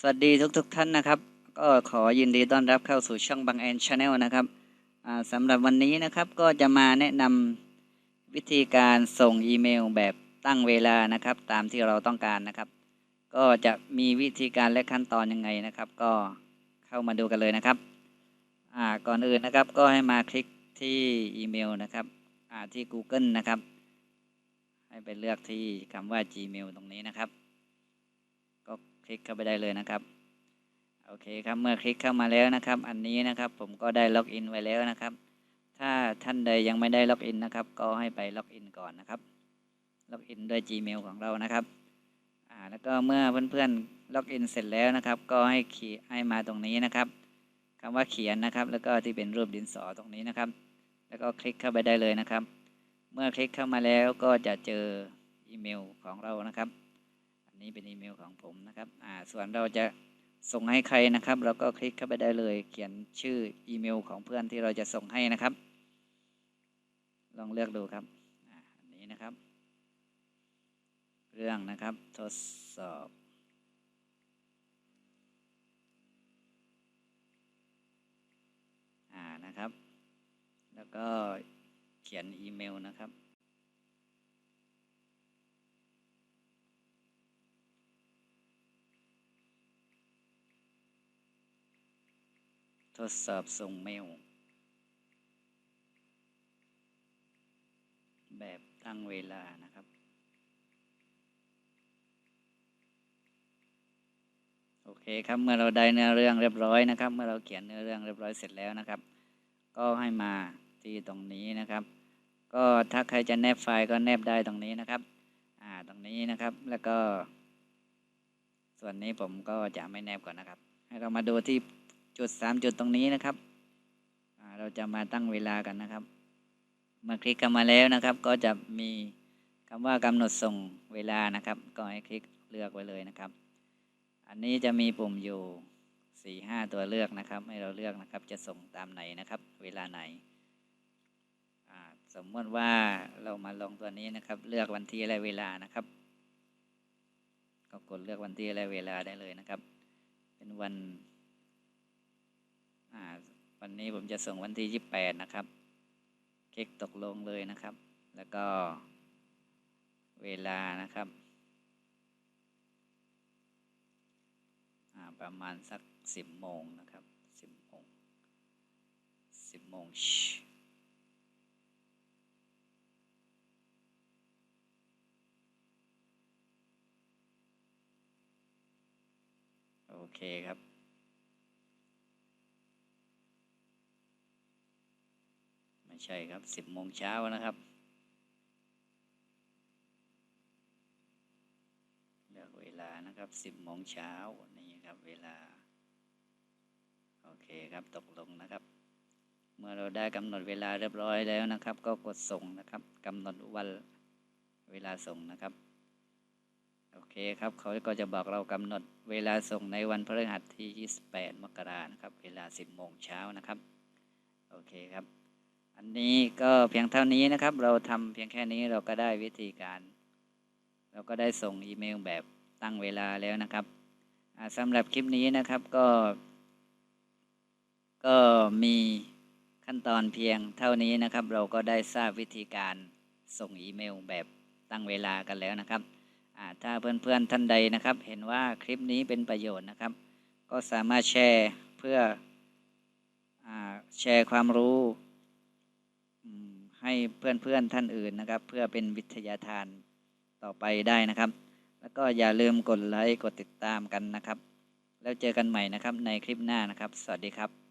สวัสดีทุกๆทท่านนะครับ ก็ขอยินดีต้อนรับเข้าสู่ช่องบางแอนชาแนลนะครับสำหรับวันนี้นะครับก็จะมาแนะนำวิธีการส่งอีเมลแบบตั้งเวลานะครับ ตามที่เราต้องการนะครับ ก็จะมีวิธีการและขั้นตอนยังไงนะครับ ก็เข้ามาดูกันเลยนะครับก่อนอื่นนะครับก็ให้มาคลิกที่อีเมลนะครับที่ Google นะครับ ให้ไปเลือกที่คำว่า Gmail ตรงนี้นะครับ คลิกเข้าไปได้เลยนะครับ โอเคครับเมื่อคลิกเข้ามาแล้วนะครับ อันนี้นะครับผมก็ได้ล็อกอินไว้แล้วนะครับ ถ้าท่านใดยังไม่ได้ล็อกอินนะครับ ก็ให้ไปล็อกอินก่อนนะครับ ล็อกอินด้วย Gmail ของเรานะครับอ่าแล้วก็เมื่อเพื่อนๆล็อกอินเสร็จแล้วนะครับ ก็ให้ขีให้มาตรงนี้นะครับคำว่าเขียนนะครับ แล้วก็ที่เป็นรูปดินสอตรงนี้นะครับ แล้วก็คลิกเข้าไปได้เลยนะครับ เมื่อคลิกเข้ามาแล้วก็จะเจออีเมลของเรานะครับ นี้เป็นอีเมลของผมนะครับอ่าส่วนเราจะส่งให้ใครนะครับ เราก็คลิกเข้าไปได้เลย เขียนชื่ออีเมลของเพื่อนที่เราจะส่งให้นะครับ ลองเลือกดูครับอ่าอันนี้นะครับ เรื่องนะครับทดสอบอ่านะครับ แล้วก็เขียนอีเมลนะครับ ทดสอบส่งเมล แบบตั้งเวลานะครับ โอเคครับเมื่อเราได้เนื้อเรื่องเรียบร้อยนะครับ เมื่อเราเขียนเนื้อเรื่องเรียบร้อยเสร็จแล้วนะครับ ก็ให้มาที่ตรงนี้นะครับ ก็ถ้าใครจะแนบไฟล์ก็แนบได้ตรงนี้นะครับ อ่าตรงนี้นะครับแล้วก็ ส่วนนี้ผมก็จะไม่แนบก่อนนะครับ ให้เรามาดูที่ จุดสามจุดตรงนี้นะครับ เราจะมาตั้งเวลากันนะครับ เมื่อคลิกเข้ามาแล้วนะครับ ก็จะมีคำว่ากำหนดส่งเวลานะครับ ก็ให้คลิกเลือกไว้เลยนะครับ อันนี้จะมีปุ่มอยู่สี่ห้าตัวเลือกนะครับ ให้เราเลือกนะครับ จะส่งตามไหนนะครับ เวลาไหนสมมติว่าเรามาลงตัวนี้นะครับ เลือกวันที่และเวลานะครับ ก็กดเลือกวันที่และเวลาได้เลยนะครับ เป็นวัน วันนี้ผมจะส่งวันที่ยี่แปดนะครับ เคลิกตกลงเลยนะครับ แล้วก็เวลานะครับประมาณสักสิบโมงนะครับสิบโมงสิบโมงชโอเคครับ ไม่ ใช่ครับสิบโมงเช้านะครับ เลือกเวลานะครับสิบโมงเช้านี่ครับเวลา โอเคครับตกลงนะครับ เมื่อเราได้กำหนดเวลาเรียบร้อยแล้วนะครับ ก็กดส่งนะครับกำหนดวันเวลาส่งนะครับโอเคครับเขาก็จะบอกเรากำหนดเวลาส่งในวันพฤหัสที่ 28 มกรานะครับ เวลา 10 โมงเช้านะครับ โอเคครับ อันนี้ก็เพียงเท่านี้นะครับ เราทำเพียงแค่นี้เราก็ได้วิธีการ เราก็ได้ส่งอีเมลแบบตั้งเวลาแล้วนะครับอ่าสำหรับคลิปนี้นะครับก็ ก็มีขั้นตอนเพียงเท่านี้นะครับ เราก็ได้ทราบวิธีการส่งอีเมลแบบตั้งเวลากันแล้วนะครับถ้าเพื่อนๆท่านใดนะครับ เห็นว่าคลิปนี้เป็นประโยชน์นะครับ ก็สามารถแชร์เพื่ออแชร์ความรู้ ให้เพื่อนๆท่านอื่นนะครับ เพื่อเป็นวิทยาทานต่อไปได้นะครับ แล้วก็อย่าลืมกดไลค์กดติดตามกันนะครับ แล้วเจอกันใหม่นะครับในคลิปหน้านะครับ สวัสดีครับ